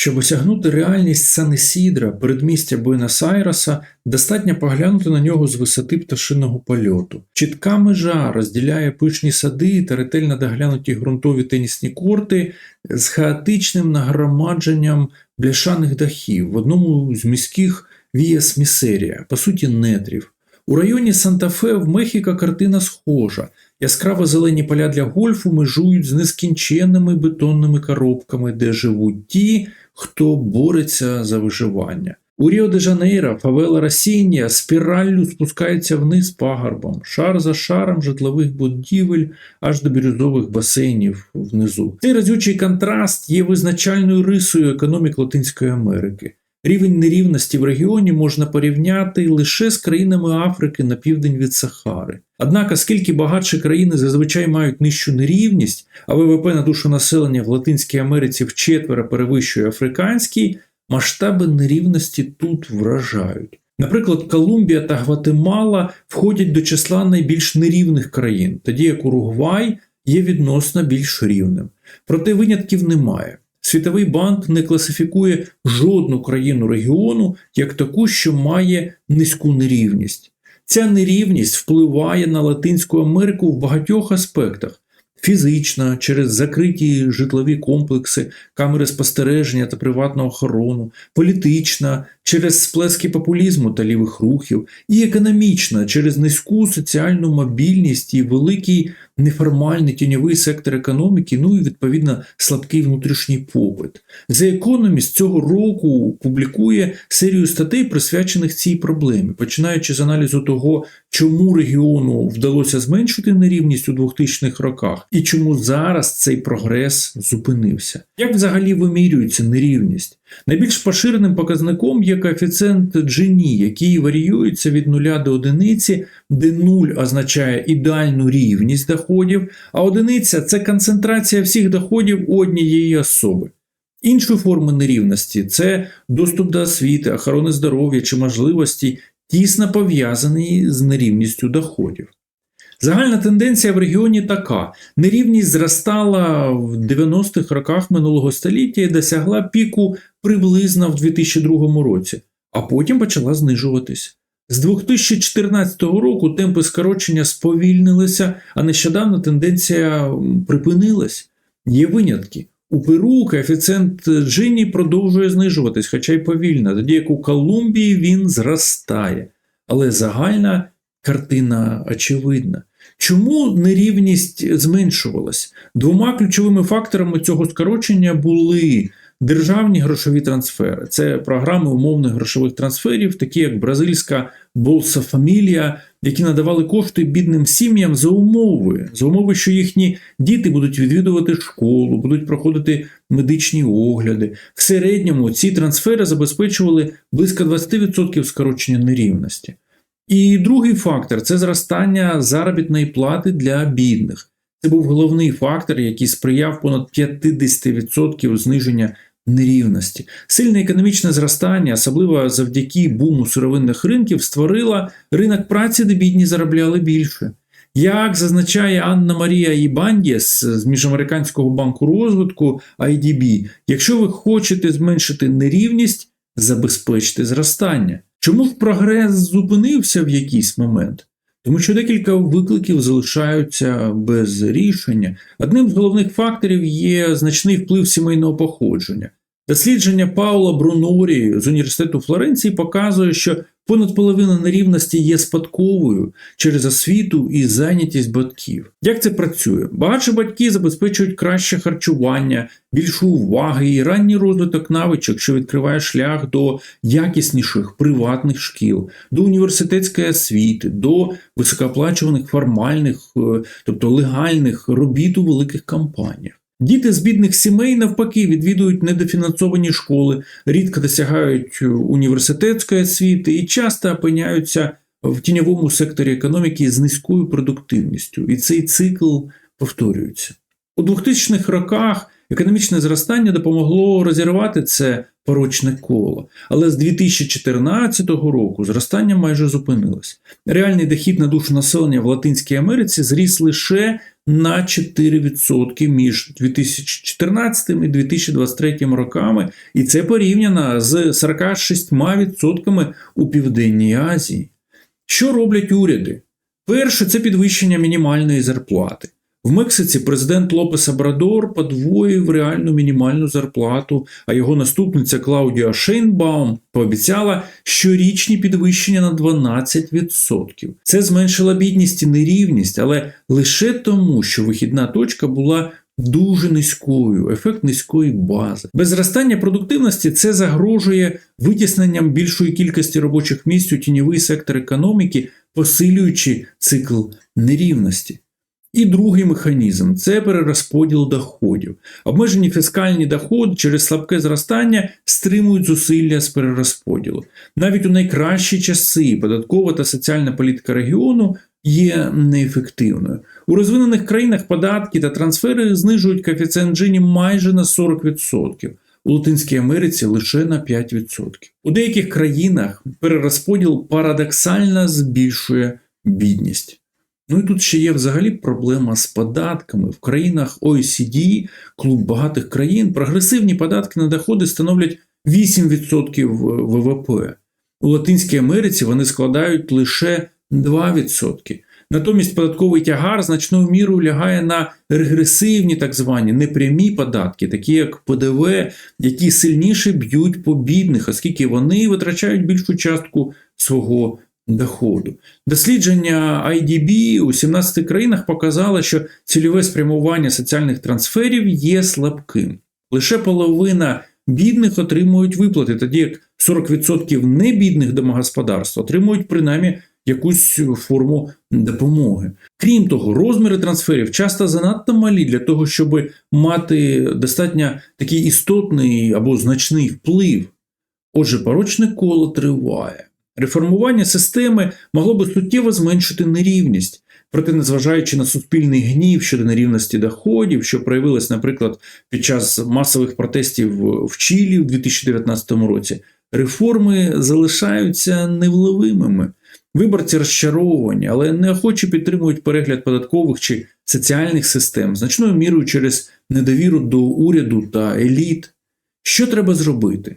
Щоб осягнути реальність Сан-Ісідра, передмістя Буенос-Айреса, достатньо поглянути на нього з висоти пташиного польоту. Чітка межа розділяє пишні сади та ретельно доглянуті ґрунтові тенісні корти з хаотичним нагромадженням бляшаних дахів в одному з міських Віас Місерія, по суті, нетрів. У районі Санта-Фе в Мехіко картина схожа. Яскраво зелені поля для гольфу межують з нескінченними бетонними коробками, де живуть ті, хто бореться за виживання. У Ріо де Жанейро фавела Росіння спіраллю спускається вниз пагорбом, шар за шаром житлових будівель аж до бірюзових басейнів внизу. Цей разючий контраст є визначальною рисою економік Латинської Америки. Рівень нерівності в регіоні можна порівняти лише з країнами Африки на південь від Сахари. Однак, оскільки багатші країни зазвичай мають нижчу нерівність, а ВВП на душу населення в Латинській Америці вчетверо перевищує африканський, масштаби нерівності тут вражають. Наприклад, Колумбія та Гватемала входять до числа найбільш нерівних країн, тоді як Уругвай є відносно більш рівним. Проте винятків немає. Світовий банк не класифікує жодну країну регіону як таку, що має низьку нерівність. Ця нерівність впливає на Латинську Америку в багатьох аспектах. Фізична, через закриті житлові комплекси, камери спостереження та приватну охорону, політична, через сплески популізму та лівих рухів, і економічна через низьку соціальну мобільність і великий неформальний тіньовий сектор економіки, ну і відповідно слабкий внутрішній попит. The Economist цього року публікує серію статей, присвячених цій проблемі, починаючи з аналізу того, чому регіону вдалося зменшити нерівність у 2000-х роках, і чому зараз цей прогрес зупинився. Як взагалі вимірюється нерівність? Найбільш поширеним показником є коефіцієнт Джині, який варіюється від 0 до 1, де 0 означає ідеальну рівність доходів, а одиниця це концентрація всіх доходів однієї особи. Інші форми нерівності це доступ до освіти, охорони здоров'я чи можливості, тісно пов'язані з нерівністю доходів. Загальна тенденція в регіоні така: нерівність зростала в 90-х роках минулого століття і досягла піку приблизно в 2002 році, а потім почала знижуватись. З 2014 року темпи скорочення сповільнилися, а нещодавно тенденція припинилась. Є винятки. У Перу коефіцієнт Джині продовжує знижуватись, хоча й повільно, тоді як у Колумбії він зростає. Але загальна картина очевидна. Чому нерівність зменшувалась? Двома ключовими факторами цього скорочення були державні грошові трансфери. Це програми умовних грошових трансферів, такі як бразильська Болса Фамілія, які надавали кошти бідним сім'ям за умови, за умови, що їхні діти будуть відвідувати школу, будуть проходити медичні огляди. В середньому ці трансфери забезпечували близько 20% скорочення нерівності. І другий фактор це зростання заробітної плати для бідних. Це був головний фактор, який сприяв понад 50% зниження нерівності. Сильне економічне зростання, особливо завдяки буму сировинних ринків, створила ринок праці, де бідні заробляли більше. Як зазначає Анна Марія Ібандєс з Міжамериканського банку розвитку IDB, якщо ви хочете зменшити нерівність, забезпечте зростання. Чому ж прогрес зупинився в якийсь момент? Тому що декілька викликів залишаються без рішення. Одним з головних факторів є значний вплив сімейного походження. Дослідження Паула Брунорі з університету Флоренції показує, що понад половина нерівності є спадковою через освіту і зайнятість батьків. Як це працює? Багатші батьки забезпечують краще харчування, більшу уваги і ранній розвиток навичок, що відкриває шлях до якісніших приватних шкіл, до університетської освіти, до високооплачуваних формальних, е, тобто легальних робіт у великих компаніях. Діти з бідних сімей навпаки відвідують недофінансовані школи, рідко досягають університетської освіти і часто опиняються в тіньовому секторі економіки з низькою продуктивністю. І цей цикл повторюється. У 2000-х роках економічне зростання допомогло розірвати це порочне коло. Але з 2014 року зростання майже зупинилось. Реальний дохід на душу населення в Латинській Америці зріс лише на 4% між 2014 і 2023 роками, і це порівняно з 46% у Південній Азії. Що роблять уряди? Перше, це підвищення мінімальної зарплати. В Мексиці президент Лопес Абрадор подвоїв реальну мінімальну зарплату, а його наступниця Клаудіа Шейнбаум пообіцяла щорічні підвищення на 12%. Це зменшило бідність і нерівність, але лише тому, що вихідна точка була дуже низькою, ефект низької бази. Без зростання продуктивності це загрожує витісненням більшої кількості робочих місць у тіньовий сектор економіки, посилюючи цикл нерівності. І другий механізм це перерозподіл доходів. Обмежені фіскальні доходи через слабке зростання стримують зусилля з перерозподілу. Навіть у найкращі часи податкова та соціальна політика регіону є неефективною. У розвинених країнах податки та трансфери знижують коефіцієнт Джині майже на 40%. У Латинській Америці лише на 5%. У деяких країнах перерозподіл парадоксально збільшує бідність. Ну і тут ще є взагалі проблема з податками. В країнах OECD, клуб багатих країн, прогресивні податки на доходи становлять 8% ВВП. У Латинській Америці вони складають лише 2%. Натомість податковий тягар значною мірою лягає на регресивні так звані непрямі податки, такі як ПДВ, які сильніше б'ють по бідних, оскільки вони витрачають більшу частку свого доходу. Дослідження IDB у 17 країнах показало, що цільове спрямування соціальних трансферів є слабким. Лише половина бідних отримують виплати, тоді як 40% небідних домогосподарств отримують принаймні якусь форму допомоги. Крім того, розміри трансферів часто занадто малі для того, щоб мати достатньо такий істотний або значний вплив. Отже, порочне коло триває. Реформування системи могло би суттєво зменшити нерівність, проте, незважаючи на суспільний гнів щодо нерівності доходів, що проявилось, наприклад, під час масових протестів в Чилі у 2019 році, реформи залишаються невловимими. Виборці розчаровані, але неохоче підтримують перегляд податкових чи соціальних систем, значною мірою через недовіру до уряду та еліт. Що треба зробити?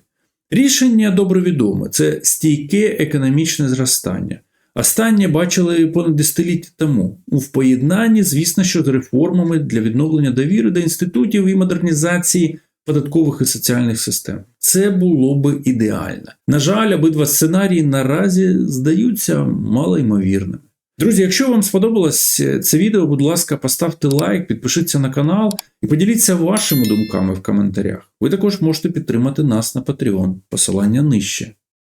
Рішення добре відоме це стійке економічне зростання. Останнє бачили понад десятиліття тому в поєднанні, звісно, що з реформами для відновлення довіри до інститутів і модернізації податкових і соціальних систем. Це було би ідеально. На жаль, обидва сценарії наразі здаються малоймовірними. Друзі, якщо вам сподобалось це відео, будь ласка, поставте лайк, підпишіться на канал і поділіться вашими думками в коментарях. Ви також можете підтримати нас на Patreon, посилання нижче.